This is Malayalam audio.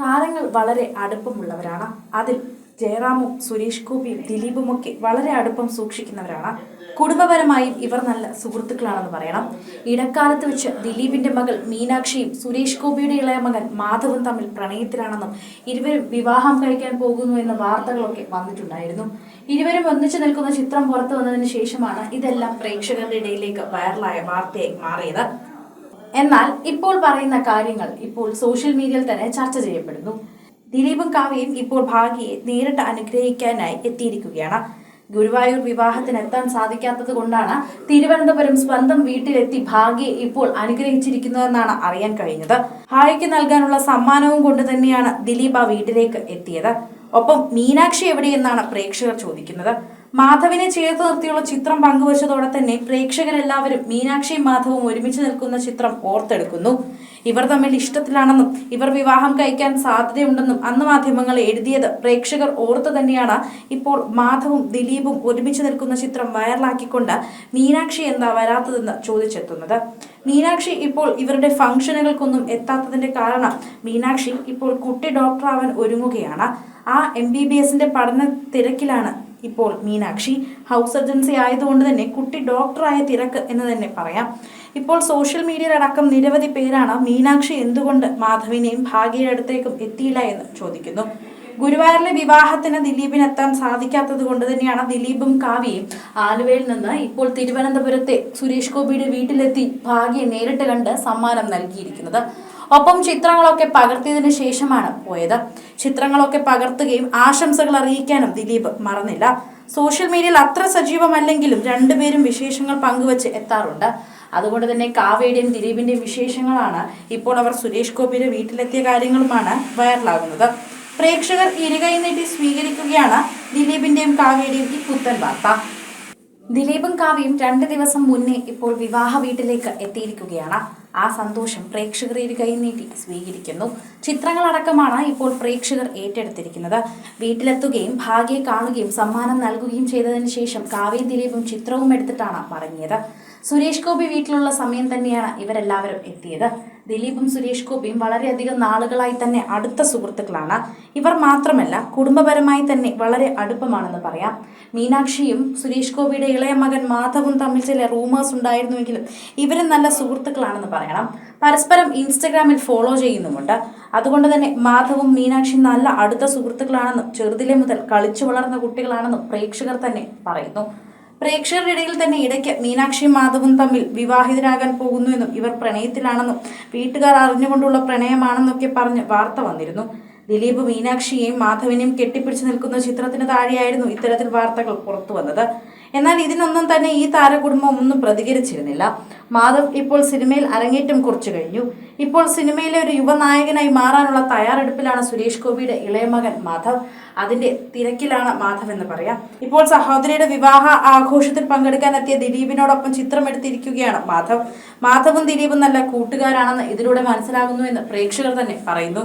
താരങ്ങൾ വളരെ അടുപ്പമുള്ളവരാണ്. അതിൽ ജയറാമും സുരേഷ് ഗോപിയും ദിലീപുമൊക്കെ വളരെ അടുപ്പം സൂക്ഷിക്കുന്നവരാണ്. കുടുംബപരമായും ഇവർ നല്ല സുഹൃത്തുക്കളാണെന്ന് പറയണം. ഇടക്കാലത്ത് വെച്ച് ദിലീപിന്റെ മകൾ മീനാക്ഷിയും സുരേഷ് ഗോപിയുടെ ഇളയ മകൻ മാധവും തമ്മിൽ പ്രണയത്തിലാണെന്നും ഇരുവരും വിവാഹം കഴിക്കാൻ പോകുന്നു എന്ന വാർത്തകളൊക്കെ വന്നിട്ടുണ്ടായിരുന്നു. ഇരുവരും ഒന്നിച്ചു നിൽക്കുന്ന ചിത്രം പുറത്തു വന്നതിന് ശേഷമാണ് ഇതെല്ലാം പ്രേക്ഷകരുടെ ഇടയിലേക്ക് വൈറലായ വാർത്തയായി മാറിയത്. എന്നാൽ ഇപ്പോൾ പറയുന്ന കാര്യങ്ങൾ ഇപ്പോൾ സോഷ്യൽ മീഡിയയിൽ തന്നെ ചർച്ച ചെയ്യപ്പെടുന്നു. ദിലീപും കാവ്യയും ഇപ്പോൾ ഭാഗ്യയെ നേരിട്ട് അനുഗ്രഹിക്കാനായി എത്തിയിരിക്കുകയാണ്. ഗുരുവായൂർ വിവാഹത്തിന് എത്താൻ സാധിക്കാത്തത് കൊണ്ടാണ് തിരുവനന്തപുരം സ്വന്തം വീട്ടിലെത്തി ഭാഗ്യയെ ഇപ്പോൾ അനുഗ്രഹിച്ചിരിക്കുന്നതെന്നാണ് അറിയാൻ കഴിഞ്ഞത്. ഭാഗ്യയ്ക്ക് നൽകാനുള്ള സമ്മാനവും കൊണ്ട് തന്നെയാണ് ദിലീപ് ആ വീട്ടിലേക്ക് എത്തിയത്. ഒപ്പം മീനാക്ഷി എവിടെയെന്നാണ് പ്രേക്ഷകർ ചോദിക്കുന്നത്. മാധവിനെ ചേർത്ത് നിർത്തിയുള്ള ചിത്രം പങ്കുവച്ചതോടെ തന്നെ പ്രേക്ഷകരെല്ലാവരും മീനാക്ഷിയും മാധവും ഒരുമിച്ച് നിൽക്കുന്ന ചിത്രം ഓർത്തെടുക്കുന്നു. ഇവർ തമ്മിൽ ഇഷ്ടത്തിലാണെന്നും ഇവർ വിവാഹം കഴിക്കാൻ സാധ്യതയുണ്ടെന്നും അന്ന് മാധ്യമങ്ങൾ എഴുതിയത് പ്രേക്ഷകർ ഓർത്ത് തന്നെയാണ്. ഇപ്പോൾ മാധവും ദിലീപും ഒരുമിച്ച് നിൽക്കുന്ന ചിത്രം വൈറലാക്കിക്കൊണ്ട് മീനാക്ഷി എന്താ വരാത്തതെന്ന് ചോദിച്ചെത്തുന്നത്. മീനാക്ഷി ഇപ്പോൾ ഇവരുടെ ഫംഗ്ഷനുകൾക്കൊന്നും എത്താത്തതിന്റെ കാരണം മീനാക്ഷി ഇപ്പോൾ കുട്ടി ഡോക്ടറാവാൻ ഒരുങ്ങുകയാണ്. ആ എം ബി ബി എസിന്റെ പഠന തിരക്കിലാണ് ഇപ്പോൾ മീനാക്ഷി ഹൗസ് സർജൻസി ആയതുകൊണ്ട് തന്നെ കുട്ടി ഡോക്ടറായ തിരക്ക് എന്ന് തന്നെ പറയാം. ഇപ്പോൾ സോഷ്യൽ മീഡിയയിലടക്കം നിരവധി പേരാണ് മീനാക്ഷി എന്തുകൊണ്ട് മാധവിനെയും ഭാഗ്യയുടെ അടുത്തേക്കും എത്തിയില്ല എന്ന് ചോദിക്കുന്നു. ഗുരുവായൂരിലെ വിവാഹത്തിന് ദിലീപിന് എത്താൻ സാധിക്കാത്തത് കൊണ്ട് തന്നെയാണ് ദിലീപും കാവ്യയും ആലുവയിൽ നിന്ന് ഇപ്പോൾ തിരുവനന്തപുരത്തെ സുരേഷ് ഗോപിയുടെ വീട്ടിലെത്തി ഭാഗ്യയെ നേരിട്ട് കണ്ട് സമ്മാനം നൽകിയിരിക്കുന്നത്. ഒപ്പം ചിത്രങ്ങളൊക്കെ പകർത്തിയതിനു ശേഷമാണ് പോയത്. ചിത്രങ്ങളൊക്കെ പകർത്തുകയും ആശംസകൾ അറിയിക്കാനും ദിലീപ് മറന്നില്ല. സോഷ്യൽ മീഡിയയിൽ അത്ര സജീവമല്ലെങ്കിലും രണ്ടുപേരും വിശേഷങ്ങൾ പങ്കുവച്ച് എത്താറുണ്ട്. അതുകൊണ്ട് തന്നെ കാവേടിയൻ ദിലീപിന്റെയും വിശേഷങ്ങളാണ് ഇപ്പോൾ അവർ സുരേഷ് ഗോപിയുടെ വീട്ടിലെത്തിയ കാര്യങ്ങളുമാണ് വൈറലാകുന്നത്. പ്രേക്ഷകർ ഇരുകൈ നീട്ടി സ്വീകരിക്കുകയാണ് ദിലീപിന്റെയും കാവ്യയുടെയും ഈ പുത്തൻ വാർത്ത. ദിലീപും കാവ്യയും രണ്ട് ദിവസം മുന്നേ ഇപ്പോൾ വിവാഹ വീട്ടിലേക്ക് എത്തിയിരിക്കുകയാണ്. ആ സന്തോഷം പ്രേക്ഷകർ ഇരു കൈനീട്ടി സ്വീകരിക്കുന്നു. ചിത്രങ്ങളടക്കമാണ് ഇപ്പോൾ പ്രേക്ഷകർ ഏറ്റെടുത്തിരിക്കുന്നത്. വീട്ടിലെത്തുകയും ഭാഗ്യയെ കാണുകയും സമ്മാനം നൽകുകയും ചെയ്തതിന് ശേഷം കാവ്യം ദിലീപും ചിത്രവും എടുത്തിട്ടാണ് മടങ്ങിയത്. സുരേഷ് ഗോപി വീട്ടിലുള്ള സമയം തന്നെയാണ് ഇവരെല്ലാവരും എത്തിയത്. ദിലീപും സുരേഷ് ഗോപിയും വളരെയധികം നാളുകളായി തന്നെ അടുത്ത സുഹൃത്തുക്കളാണ്. ഇവർ മാത്രമല്ല കുടുംബപരമായി തന്നെ വളരെ അടുപ്പമാണെന്ന് പറയാം. മീനാക്ഷിയും സുരേഷ് ഗോപിയുടെ ഇളയ മകൻ മാധവും തമ്മിൽ ചില റൂമേഴ്സ് ഉണ്ടായിരുന്നുവെങ്കിലും ഇവരും നല്ല സുഹൃത്തുക്കളാണെന്ന് പറയണം. പരസ്പരം ഇൻസ്റ്റഗ്രാമിൽ ഫോളോ ചെയ്യുന്നുമുണ്ട്. അതുകൊണ്ട് തന്നെ മാധവും മീനാക്ഷിയും നല്ല അടുത്ത സുഹൃത്തുക്കളാണെന്നും ചെറുതിലെ മുതൽ കളിച്ചു വളർന്ന കുട്ടികളാണെന്നും പ്രേക്ഷകർ തന്നെ പറയുന്നു. പ്രേക്ഷകരുടെ ഇടയിൽ തന്നെ ഇടയ്ക്ക് മീനാക്ഷിയും മാധവും തമ്മിൽ വിവാഹിതരാകാൻ പോകുന്നുവെന്നും ഇവർ പ്രണയത്തിലാണെന്നും വീട്ടുകാർ അറിഞ്ഞുകൊണ്ടുള്ള പ്രണയമാണെന്നൊക്കെ പറഞ്ഞ് വാർത്ത വന്നിരുന്നു. ദിലീപ് മീനാക്ഷിയെയും മാധവിനെയും കെട്ടിപ്പിടിച്ച് നിൽക്കുന്ന ചിത്രത്തിന് താഴെയായിരുന്നു ഇത്തരത്തിൽ വാർത്തകൾ പുറത്തു വന്നത്. എന്നാൽ ഇതിനൊന്നും തന്നെ ഈ താരകുടുംബം ഒന്നും പ്രതികരിച്ചിരുന്നില്ല. മാധവ് ഇപ്പോൾ സിനിമയിൽ അരങ്ങേറ്റം കുറിച്ചു കഴിഞ്ഞു. ഇപ്പോൾ സിനിമയിലെ ഒരു യുവനായകനായി മാറാനുള്ള തയ്യാറെടുപ്പിലാണ് സുരേഷ് ഗോപിയുടെ ഇളയമകൻ മാധവ്. അതിന്റെ തിരക്കിലാണ് മാധവ് എന്ന് പറയാം. ഇപ്പോൾ സഹോദരിയുടെ വിവാഹ ആഘോഷത്തിൽ പങ്കെടുക്കാൻ എത്തിയ ദിലീപിനോടൊപ്പം ചിത്രം എടുത്തിരിക്കുകയാണ് മാധവ്. മാധവും ദിലീപും നല്ല കൂട്ടുകാരാണെന്ന് ഇതിലൂടെ മനസ്സിലാകുന്നു എന്ന് പ്രേക്ഷകർ തന്നെ പറയുന്നു.